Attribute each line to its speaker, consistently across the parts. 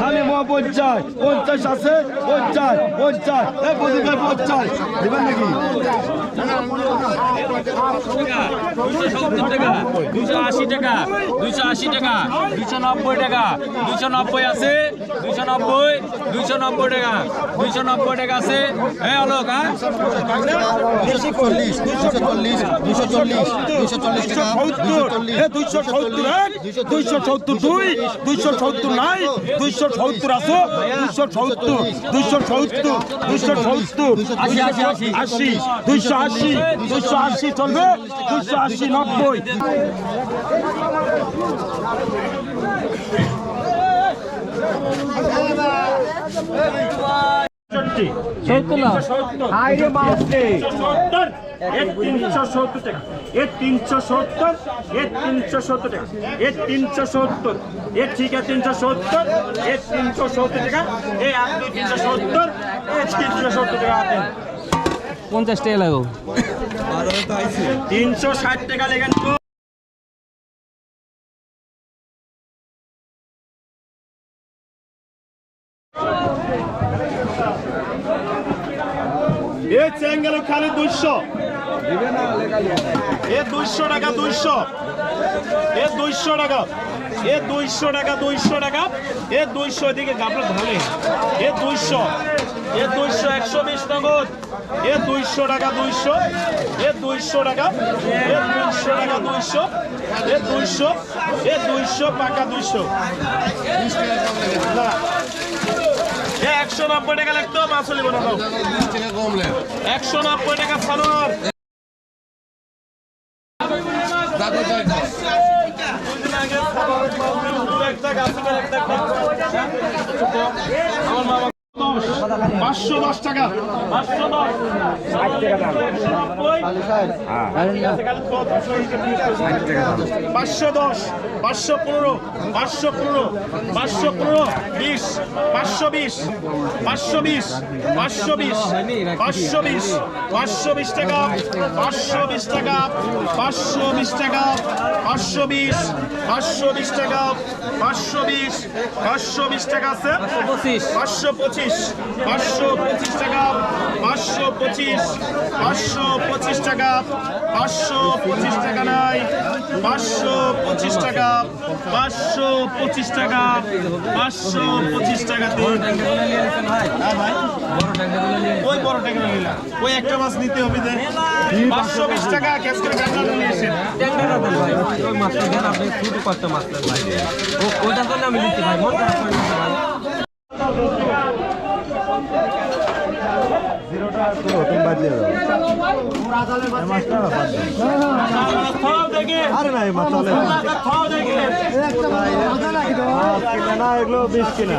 Speaker 1: খালি মহা পঞ্চাশ পঞ্চাশ আছে পঞ্চাশ পঞ্চাশ পঞ্চাশ। দেবেন নাকি?
Speaker 2: টাকা দুশো আশি টাকা দুশো আশি টাকা দুশো নব্বই টাকা দুশো নব্বই আছে দুশো নব্বই দুশো নব্বই টাকা দুশো নব্বই টাকা আছে হ্যাঁ অলোক হ্যাঁ
Speaker 3: চল্লিশ দুশো চল্লিশ চল্লিশ দুশো চল্লিশ টাকা
Speaker 1: দুইশো সত্তর দুইশো সত্তর দুই দুইশো সত্তর নাই দুইশো সত্তর আসো দুইশো সত্তর দুইশো দুইশো
Speaker 2: আশি, আশি, আশি।
Speaker 1: দুইশো আশি দুইশো আশি চলবে? দুইশো আশি নব্বই।
Speaker 4: তিনশো সত্তর। টাকা। এ তিনশো সত্তর এ তিনশো সত্তর টাকা। এ তিনশো সত্তর এ ঠিক আছে তিনশো সত্তর এ তিনশো সত্তর টাকা। এ আপনি তিনশো সত্তর এ তিনশো সত্তর টাকা আপনি
Speaker 2: পঞ্চাশ টাকা লাগো
Speaker 4: তিনশো ষাট টাকা লেগেন এ চেঙ্গেল খালি দুইশো। এ দুইশো টাকা, দুইশো। এ দুইশো টাকা। এ দুইশো টাকা দুইশো টাকা। এ দুইশো এদিকে গাবলা ঢালে এ দুইশো এ দুইশো একশো বিশ নগদ। এ দুইশো টাকা দুইশো। এ দুইশো টাকা এ দুইশো টাকা দুইশো। এ দুইশো এ দুইশো পাকা দুইশো। এ একশো নব্বই টাকা লাগতো বানানো একশো নব্বই টাকা ফানোয়ার পাঁচশো দশ টাকা। পাঁচশো দশ, পাঁচশো পনেরো পাঁচশো পনেরো পাঁচশো পনেরো, বিশ, পাঁচশো বিশ পাঁচশো বিশ পাঁচশো বিশ পাঁচশো বিশ পাঁচশো বিশ টাকা, পাঁচশো বিশ টাকা, পাঁচশো বিশ টাকা, পাঁচশো বিশ পাঁচশো বিশ টাকা, পাঁচশো বিশ পাঁচশো বিশ টাকা আছে?
Speaker 2: পঁচিশ
Speaker 4: পাঁচশো, পঁচিশ পাঁচশো পঁচিশ পাঁচশো পঁচিশ টাকা পাঁচশো পঁচিশ টাকা নাই পাঁচশো পঁচিশ টাকা পাঁচশো পঁচিশ টাকা পাঁচশো পঁচিশ টাকাতে হ্যাঁ ওই বড় টাকা নিলাম। ওই একটা মাছ নিতে হবে যে। পাঁচশো বিশ টাকা ক্যাশ করে গাড়ি নিয়ে এসেন
Speaker 2: ওই মাছটা দেন আপনি শুধু কত মাছ ভাই। ওইটার জন্য আমি নিচ্ছি ভাই। মন খারাপ করে নিচ্ছি ভাই
Speaker 4: খাও দেখে
Speaker 1: আরে না এই মাছ না।
Speaker 4: খাও দেখে
Speaker 1: মাছ কিনা না এগুলো বিষ কিনা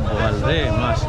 Speaker 2: de Valde, más.